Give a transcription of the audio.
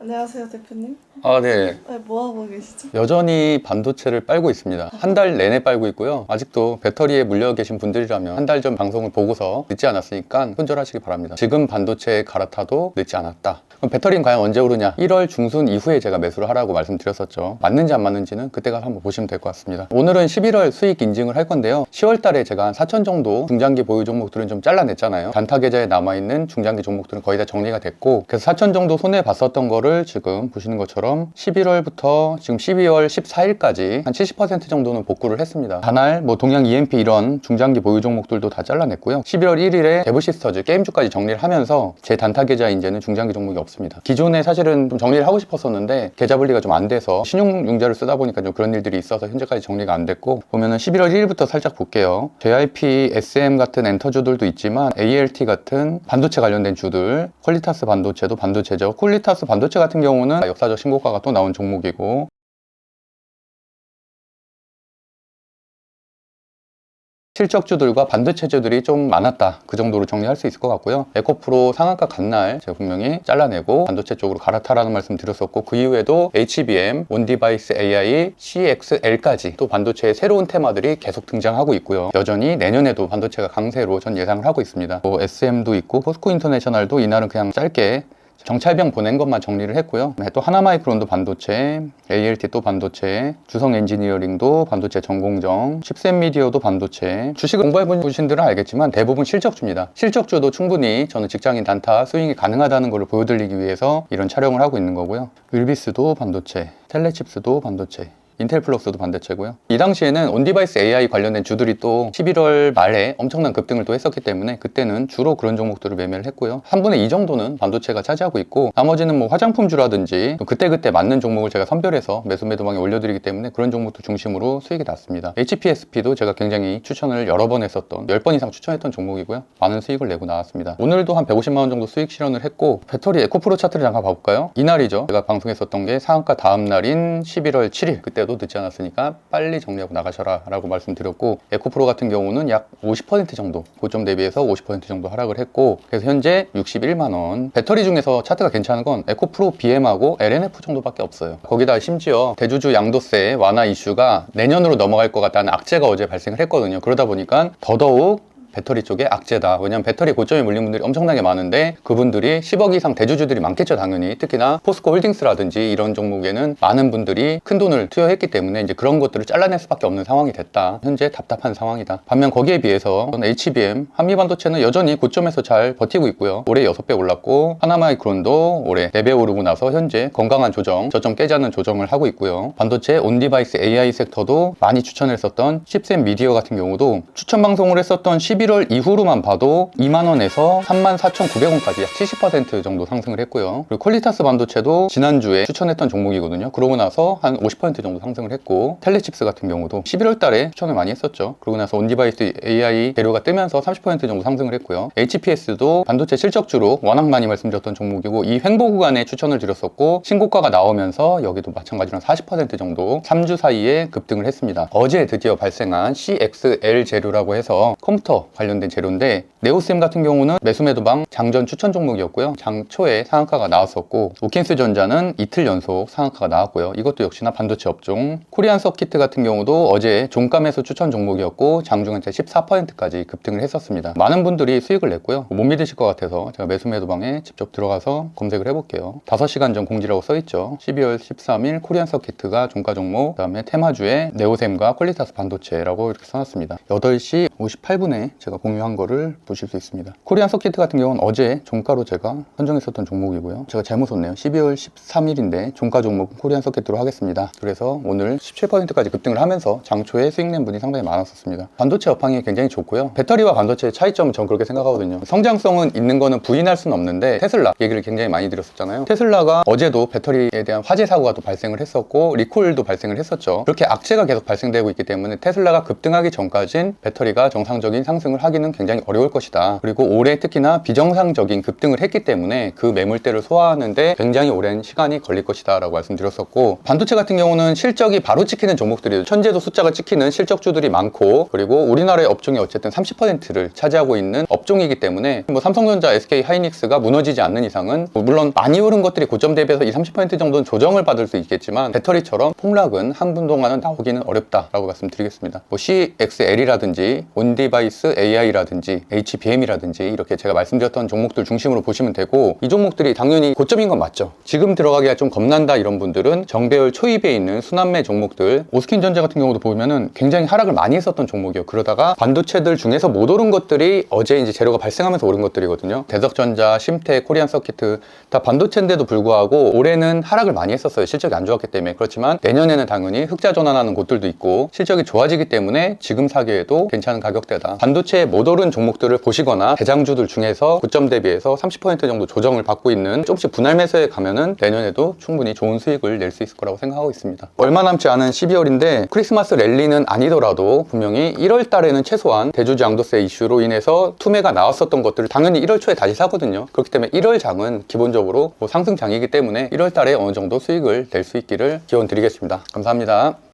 안녕하세요 대표님. 아, 네. 네, 뭐 하고 계시죠? 여전히 반도체를 빨고 있습니다. 한 달 내내 빨고 있고요. 아직도 배터리에 물려 계신 분들이라면 한 달 전 방송을 보고서 늦지 않았으니까 손절하시기 바랍니다. 지금 반도체에 갈아타도 늦지 않았다. 그럼 배터리는 과연 언제 오르냐? 1월 중순 이후에 제가 매수를 하라고 말씀드렸었죠. 맞는지 안 맞는지는 그때 가서 한번 보시면 될 것 같습니다. 오늘은 11월 수익 인증을 할 건데요. 10월 달에 제가 한 4천 정도 중장기 보유 종목들은 좀 잘라냈잖아요. 단타 계좌에 남아있는 중장기 종목들은 거의 다 정리가 됐고 그래서 4천 정도 손해 봤었던 거를 지금 보시는 것처럼 11월부터 지금 12월 14일까지 한 70% 정도는 복구를 했습니다. 단알, 뭐 동양 EMP 이런 중장기 보유 종목들도 다 잘라냈고요. 11월 1일에 데브시스터즈 게임주까지 정리를 하면서 제 단타 계좌 이제는 중장기 종목이 없습니다. 기존에 사실은 좀 정리를 하고 싶었었는데 계좌 분리가 좀 안 돼서 신용융자를 쓰다 보니까 좀 그런 일들이 있어서 현재까지 정리가 안 됐고 보면은 11월 1일부터 살짝 볼게요. JIP, SM 같은 엔터주들도 있지만 ALT 같은 반도체 관련된 주들, 퀄리타스 반도체도 반도체죠. 퀄리타스 반도체 같은 경우는 역사적 신고가가 또 나온 종목이고 실적주들과 반도체주들이 좀 많았다. 그 정도로 정리할 수 있을 것 같고요. 에코프로 상한가 간 날 제가 분명히 잘라내고 반도체 쪽으로 갈아타라는 말씀 드렸었고 그 이후에도 HBM, 온디바이스 AI, CXL까지 또 반도체의 새로운 테마들이 계속 등장하고 있고요. 여전히 내년에도 반도체가 강세로 전 예상을 하고 있습니다. 뭐 SM도 있고 포스코 인터내셔널도 이날은 그냥 짧게 정찰병 보낸 것만 정리를 했고요. 네, 또 하나마이크론도 반도체, ALT 또 반도체, 주성 엔지니어링도 반도체 전공정, 10센 미디어도 반도체. 주식을 공부해본 분들은 알겠지만 대부분 실적주입니다. 실적주도 충분히 저는 직장인 단타 스윙이 가능하다는 걸 보여드리기 위해서 이런 촬영을 하고 있는 거고요. 율비스도 반도체, 텔레칩스도 반도체. 인텔 플럭스도 반대체고요. 이 당시에는 온디바이스 AI 관련된 주들이 또 11월 말에 엄청난 급등을 또 했었기 때문에 그때는 주로 그런 종목들을 매매를 했고요. 3분의 2 정도는 반도체가 차지하고 있고 나머지는 뭐 화장품주라든지 또 그때그때 맞는 종목을 제가 선별해서 매수 매도방에 올려드리기 때문에 그런 종목도 중심으로 수익이 났습니다. HPSP도 제가 굉장히 추천을 여러 번 했었던 10번 이상 추천했던 종목이고요. 많은 수익을 내고 나왔습니다. 오늘도 한 150만 원 정도 수익 실현을 했고 배터리 에코프로 차트를 잠깐 봐볼까요? 이날이죠. 제가 방송했었던 게 상한가 다음 날인 11월 7일 그때 도 늦지 않았으니까 빨리 정리하고 나가셔라 라고 말씀드렸고 에코프로 같은 경우는 약 50% 정도 고점 대비해서 50% 정도 하락을 했고 그래서 현재 61만원. 배터리 중에서 차트가 괜찮은 건 에코프로 BM하고 LNF 정도밖에 없어요. 거기다 심지어 대주주 양도세 완화 이슈가 내년으로 넘어갈 것 같다는 악재가 어제 발생을 했거든요. 그러다 보니까 더더욱 배터리 쪽에 악재다. 왜냐면 배터리 고점에 물린 분들이 엄청나게 많은데 그분들이 10억 이상 대주주들이 많겠죠, 당연히. 특히나 포스코 홀딩스라든지 이런 종목에는 많은 분들이 큰 돈을 투여했기 때문에 이제 그런 것들을 잘라낼 수밖에 없는 상황이 됐다. 현재 답답한 상황이다. 반면 거기에 비해서 HBM, 한미반도체는 여전히 고점에서 잘 버티고 있고요. 올해 6배 올랐고 하나마이크론도 올해 4배 오르고 나서 현재 건강한 조정, 저점 깨자는 조정을 하고 있고요. 반도체 온디바이스 AI 섹터도 많이 추천했었던 10센 미디어 같은 경우도 추천 방송을 했었던 11월 이후로만 봐도 2만원에서 34,900원까지 약 70% 정도 상승을 했고요. 그리고 퀄리타스 반도체도 지난주에 추천했던 종목이거든요. 그러고 나서 한 50% 정도 상승을 했고 텔레칩스 같은 경우도 11월 달에 추천을 많이 했었죠. 그러고 나서 온디바이스 AI 재료가 뜨면서 30% 정도 상승을 했고요. HPS도 반도체 실적주로 워낙 많이 말씀드렸던 종목이고 이 횡보 구간에 추천을 드렸었고 신고가가 나오면서 여기도 마찬가지로 40% 정도 3주 사이에 급등을 했습니다. 어제 드디어 발생한 CXL 재료라고 해서 컴퓨터 관련된 재료인데 네오셈 같은 경우는 매수매도방 장전 추천 종목이었고요. 장초에 상한가가 나왔었고 오켄스 전자는 이틀 연속 상한가가 나왔고요. 이것도 역시나 반도체 업종. 코리안 서키트 같은 경우도 어제 종가 매수 추천 종목이었고 장중한테 14%까지 급등을 했었습니다. 많은 분들이 수익을 냈고요. 못 믿으실 것 같아서 제가 매수매도방에 직접 들어가서 검색을 해볼게요. 5시간 전 공지라고 써있죠. 12월 13일 코리안 서키트가 종가 종목, 그 다음에 테마주에 네오셈과 퀄리타스 반도체라고 이렇게 써놨습니다. 8시 58분에 제가 공유한 거를 보실 수 있습니다. 코리안 서키트 같은 경우는 어제 종가로 제가 선정했었던 종목이고요. 제가 잘못 썼네요. 12월 13일인데 종가 종목 코리안 서키트로 하겠습니다. 그래서 오늘 17%까지 급등을 하면서 장초에 수익 낸 분이 상당히 많았었습니다. 반도체 업황이 굉장히 좋고요. 배터리와 반도체의 차이점은 전 그렇게 생각하거든요. 성장성은 있는 거는 부인할 수는 없는데 테슬라 얘기를 굉장히 많이 드렸었잖아요. 테슬라가 어제도 배터리에 대한 화재 사고가 또 발생을 했었고 리콜도 발생을 했었죠. 그렇게 악재가 계속 발생되고 있기 때문에 테슬라가 급등하기 전까진 배터리가 정상적인 상승 상승을 하기는 굉장히 어려울 것이다. 그리고 올해 특히나 비정상적인 급등을 했기 때문에 그 매물대를 소화하는데 굉장히 오랜 시간이 걸릴 것이다 라고 말씀드렸었고 반도체 같은 경우는 실적이 바로 찍히는 종목들이 현재도 숫자가 찍히는 실적주들이 많고 그리고 우리나라의 업종이 어쨌든 30%를 차지하고 있는 업종이기 때문에 뭐 삼성전자, SK 하이닉스가 무너지지 않는 이상은 뭐 물론 많이 오른 것들이 고점 대비해서 이 30% 정도는 조정을 받을 수 있겠지만 배터리처럼 폭락은 한 분 동안은 나오기는 어렵다라고 말씀드리겠습니다. 뭐 CXL이라든지 온디바이스 AI라든지 HBM이라든지 이렇게 제가 말씀드렸던 종목들 중심으로 보시면 되고 이 종목들이 당연히 고점인 건 맞죠. 지금 들어가기가 좀 겁난다 이런 분들은 정배열 초입에 있는 순환매 종목들 오스킨전자 같은 경우도 보면은 굉장히 하락을 많이 했었던 종목이에요. 그러다가 반도체들 중에서 못 오른 것들이 어제 이제 재료가 발생하면서 오른 것들이거든요. 대덕전자, 심태, 코리안 서키트 다 반도체인데도 불구하고 올해는 하락을 많이 했었어요. 실적이 안 좋았기 때문에 그렇지만 내년에는 당연히 흑자 전환하는 곳들도 있고 실적이 좋아지기 때문에 지금 사기에도 괜찮은 가격대다. 반도체 에못 오른 종목들을 보시거나 대장주들 중에서 고점 대비해서 30% 정도 조정을 받고 있는 조금씩 분할 매수에 가면은 내년에도 충분히 좋은 수익을 낼 수 있을 거라고 생각하고 있습니다. 얼마 남지 않은 12월인데 크리스마스 랠리는 아니더라도 분명히 1월 달에는 최소한 대주주 양도세 이슈로 인해서 투매가 나왔었던 것들을 당연히 1월 초에 다시 사거든요. 그렇기 때문에 1월 장은 기본적으로 뭐 상승장이기 때문에 1월 달에 어느 정도 수익을 낼 수 있기를 기원 드리겠습니다. 감사합니다.